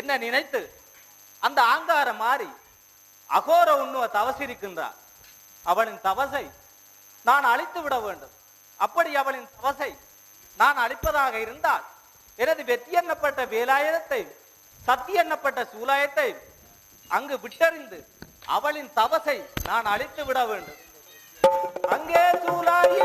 என்ன நினைத்து அந்த ஆங்கார மாறி அகோர உண்ணுவ தவசிருக்கின்றார் அவளின் தவசை நான் அழித்து விட வேண்டும். அப்படி அவளின் தவசை நான் அழிப்பதாக இருந்தால் எனது வெற்றி எண்ணப்பட்ட வேலாயுதத்தை சத்தி எண்ணப்பட்ட சூலாயத்தை அங்கு விட்டறிந்து அவளின் தவசை நான் அழித்து விட வேண்டும். அங்கே சூலாய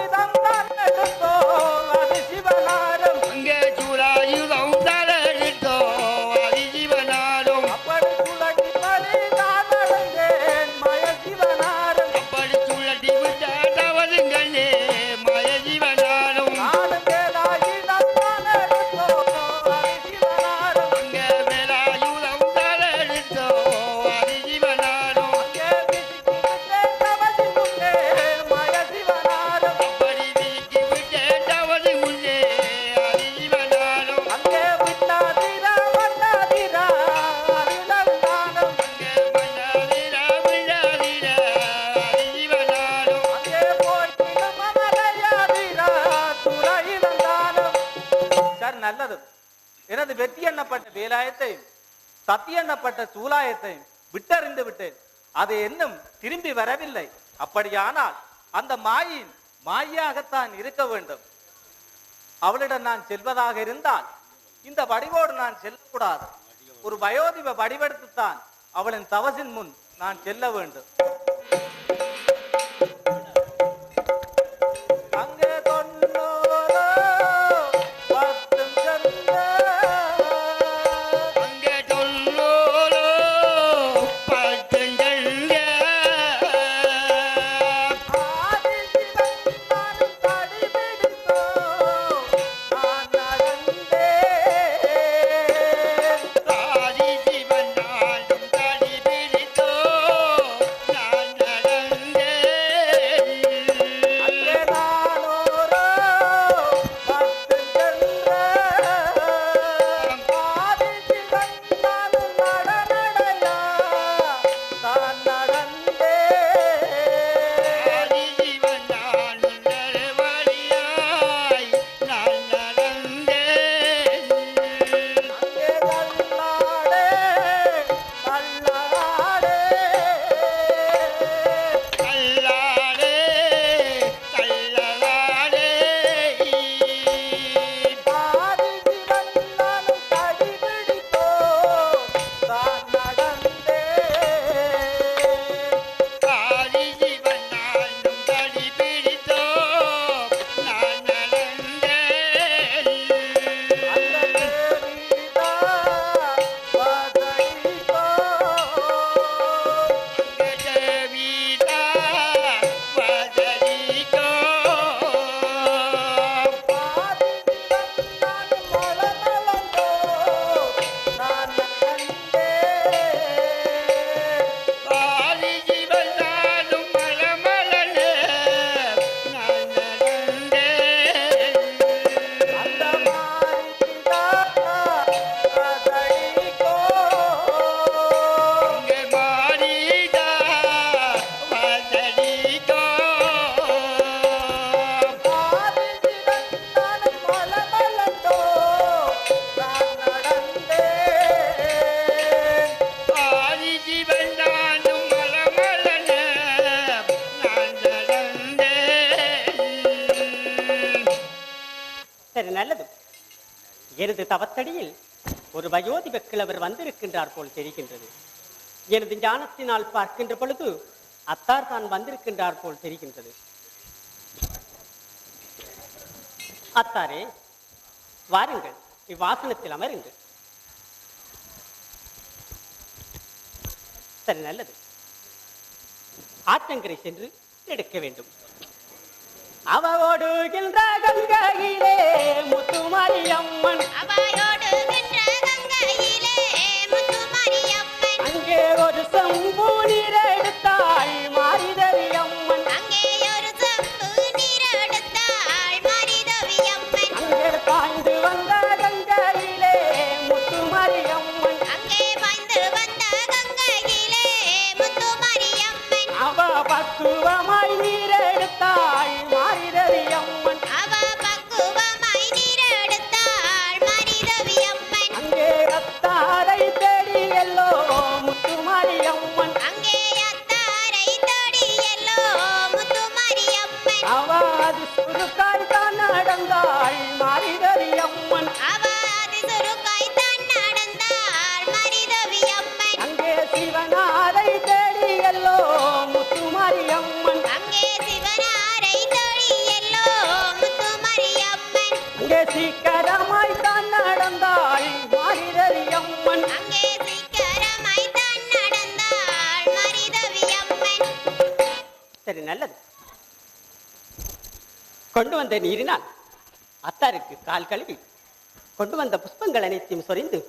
எண்ணப்பட்ட சூலாயத்தையும் விட்டறிந்து விட்டேன். அது இன்னும் திரும்பி வரவில்லை. அப்படியானால் அந்த மாயின் மாயாகத்தான் இருக்க வேண்டும். அவளிடம் நான் செல்வதாக இருந்தால் இந்த வடிவோடு நான் செல்லக்கூடாது. ஒரு வயோதிப வடிவெடுத்துத்தான் அவளின் தவசின் முன் நான் செல்ல வேண்டும். சரி நல்லது எனது தவத்தடியில் ஒரு வயோதிப கிழவர் வந்திருக்கின்றார் போல் தெரிகின்றது. எனது ஞானத்தினால் பார்க்கின்ற பொழுது அத்தார் தான் வந்திருக்கின்றார் போல் தெரிகின்றது. அத்தாரே வாருங்கள் இவ்வாசனத்தில் அமருங்கள். சரி நல்லது. ஆற்றங்கரை சென்று எடுக்க வேண்டும். அவ ஓடுகின்ற கங்கையிலே முத்துமாரியம்மன் சரி நல்லது. கொண்டு வந்த நீரினால் அத்தாருக்கு கால் கழுவி கொண்டு வந்த புஷ்பங்கள் அனைத்தையும் சொரிந்து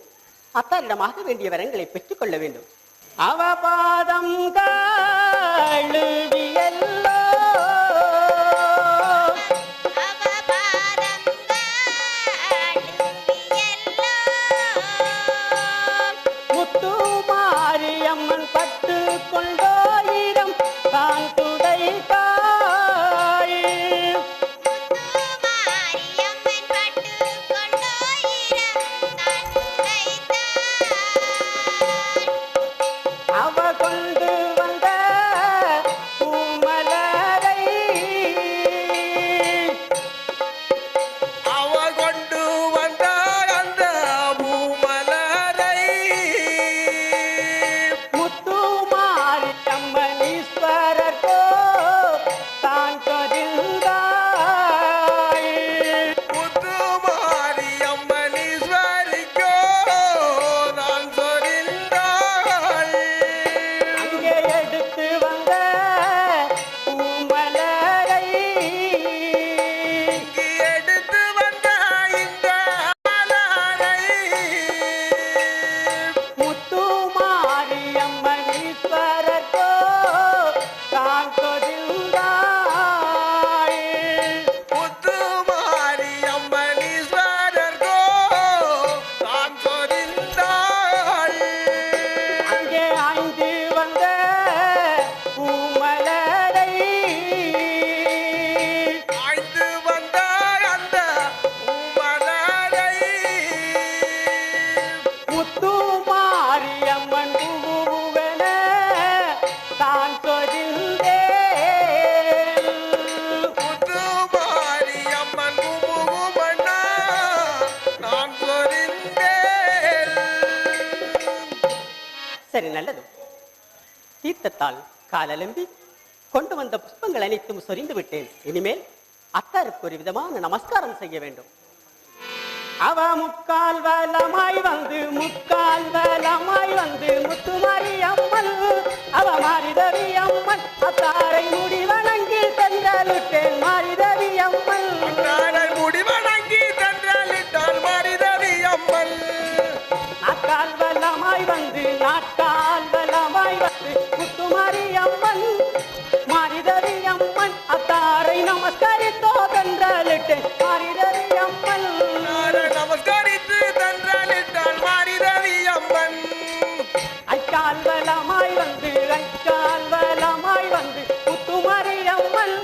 அத்தாரிடமாக வேண்டிய வரங்களை பெற்றுக்கொள்ள வேண்டும். அவபாதம் கழுவியல்லோ சரி நல்லது. தீர்த்தத்தால் காலலம்பி கொண்டு வந்த புஷ்பங்கள் அனைத்தும் சொரிந்து விட்டேன். இனிமேல் அத்தாருக்கு ஒரு விதமான நமஸ்காரம் செய்ய வேண்டும். அவ முக்கால் வலமாய் வந்து முக்கால் வலமாய் வந்து முத்துமாரி அம்மன் அவ மாரிதவி அம்மன் அத்தாரை முடி வணங்கி சென்றலுட்டேன் மாரிதவி அம்மன். வல்லமாய் வந்து நாட்கால் வல்லமாய் வந்து முத்துமாரி அம்மன் மாரிதவி அம்மன் அத்தாரை நமஸ்கரித்தோ வென்றலிட்டு மாரிதவி அம்மன் நமஸ்கரித்து தன்றாலிட்டால் மாறிதவி அம்மன் ஐக்கால் வலமாய் வந்து ஐக்கால் வலமாய் வந்து முத்துமாரி அம்மன்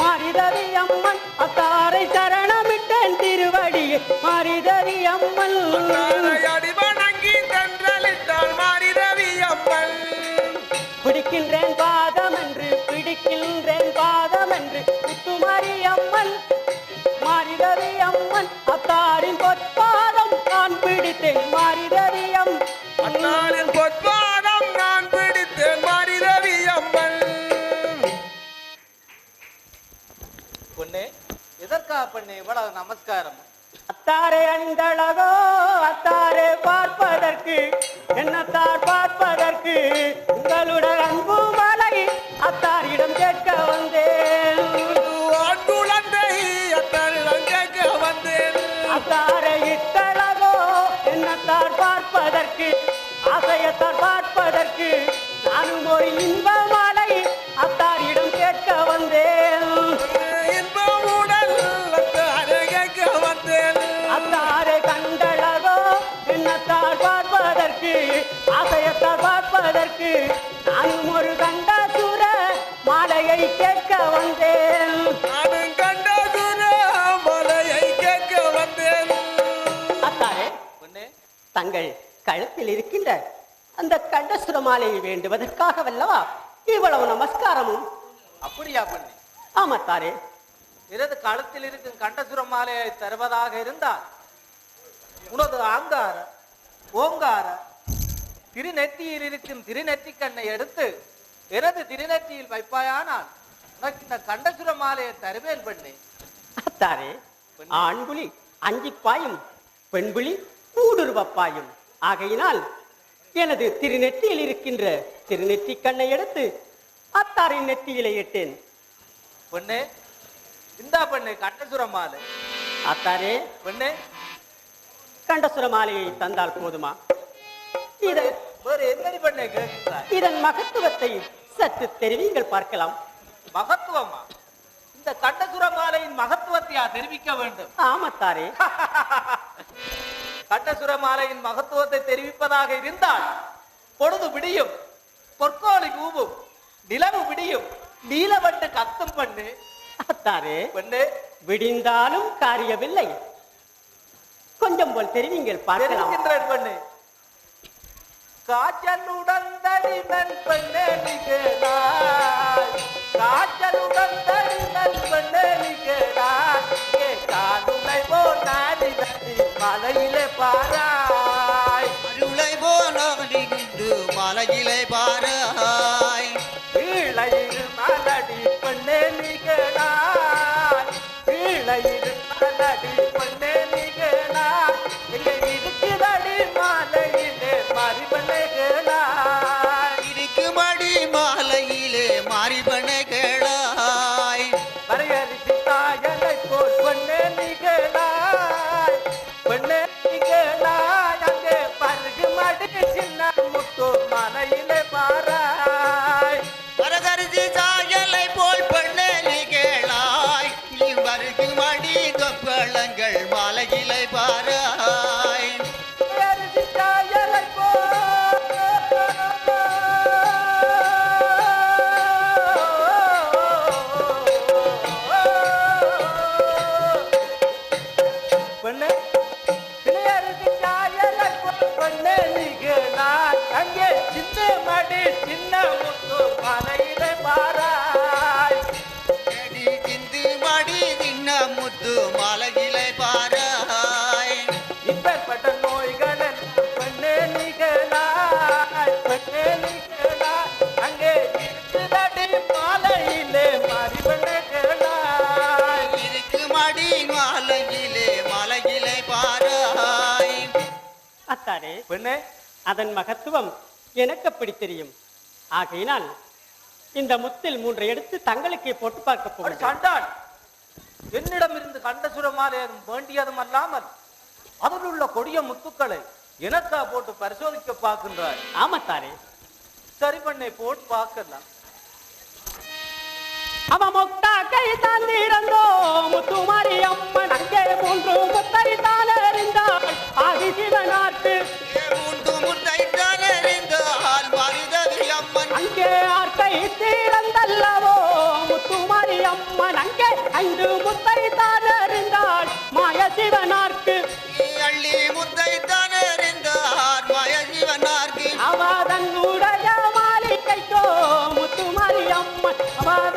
மாரிதவி அம்மன் அத்தாரை சரணமிட்டேன் திருவடியை. மாரிதவி அம்மன் பிடிக்கின்றேன் பாதம் என்று முத்துமாரி அம்மன் மாரிதவி அம்மன் அத்தாரின் பொற்பாதம் நான் பிடித்தேன் மாரிதவி அம்மன் பொற்பாதம் நான் பிடித்தேன் மாறிதவி அம்மன் பொண்ணே எதற்கா பண்ணு இவ்வளவு நமஸ்காரம்? அத்தாரை அணிந்தழகோ அத்தாரை பார்ப்பதற்கு என்னத்தார் பார்ப்பதற்கு? பார்ப்பதற்கு ஆசையத்தார் பார்ப்பதற்கு நானும் ஒரு இன்ப மலை அத்தாரிடம் கேட்க வந்தேன். அத்தாரை கேட்க வந்தேன். அத்தாரை கண்டழகோ என்னத்தார் பார்ப்பதற்கு ஆசையத்தார் பார்ப்பதற்கு நானும் ஒரு கண்ட சுர மாலையை கேட்க வந்தேன். தங்கள் கழுத்தில் இருக்கின்ற அந்த கண்டசுர மாலையை வேண்டுவதற்காக வல்லவா இவ்வளவு நமஸ்காரமும். அப்படியா பொண்ணே ஆமத்தாரே எனது கழுத்தில் இருக்கும் கண்டசுர மாலையை தருவதாக இருந்தால் உனது ஆங்கார ஓங்கார திருநெற்றியில் இருக்கும் திருநெற்றி கண்ணை எடுத்து எனது திருநெற்றியில் வைப்பாயானால் உனக்கு இந்த கண்டசுர மாலையை தருவேன் பெண்ணே அத்தாரே ஆண்புலி அஞ்சி பாயும் பெண்புலி ஊடுருவ பாயும் ஆகையினால் எனது திருநெற்றியில் இருக்கின்ற திருநெற்றி கண்ணை எடுத்து அத்தாரின் நெற்றியிலே இட்டேன். பெண்ணே இந்தா பெண்ணே கண்டசுர மாலை அத்தாரே பெண்ணே. கண்டசுர மாலையை தந்தால் போதுமா? இதை வேறு பெண்ணே இதன் மகத்துவத்தை சற்று தெரிவிங்கள் பார்க்கலாம். மகத்துவமா? இந்த கண்டசுர மாலையின் மகத்துவத்தையா தெரிவிக்க வேண்டும்? ஆமத்தாரே மாலையின் மகத்துவத்தை தெரிவிப்பதாக இருந்தால் பொழுது விடியும் பொற்கோழி கூவும் நிலவு விடியும் நீலவட்டு கத்தும் பண்ணு. அத்தாரே பெண்ணு. விடிந்தாலும் காரியமில்லை கொஞ்சம் போல் தெரிவிங்கள் பார்க்கலாம். பெண்ணு. காய்ச்சலுடன் தடிமன் பெண்ணே காய்ச்சலுடன் மலையிலே பாராய். இளையில் மலடி பெண்ணே நிகழாய் இளையில் அத்தாரே பெண்ணே அதன் மகத்துவம் எனக்கு அப்படி தெரியும்? ஆகையினால் இந்த முத்தில் மூன்றை எடுத்து தங்களுக்கே போட்டு பார்க்க போகிறேன் என்னிடம் இருந்து கண்டசுரமாலே வேண்டியதும் அல்லாமல் அதில் உள்ள கொடிய முத்துக்களை எனக்கா போட்டு பரிசோதிக்க பார்க்கின்றாய். ஆமத்தாரே சரி பண்ணை போட்டு பார்க்கலாம். அவ மொட்டா கை தாந்திரந்தோ முத்துமாரி அம்மன் அங்கே மூன்று முத்தரி அறிந்தால் அது சிவநாட்டு பூண்டு முன்னைத்தான் அறிந்தால் மருதவி அம்மன் அங்கே ஆர்க்கை தீரந்தல்லவோ முத்துமாரி அம்மன் அங்கே ஐந்து முத்தை தான் அறிந்தால் மாய சிவனார்க்கு அள்ளி உடைய மாளிகைக்கோ முத்துமாரி அம்மன் அவ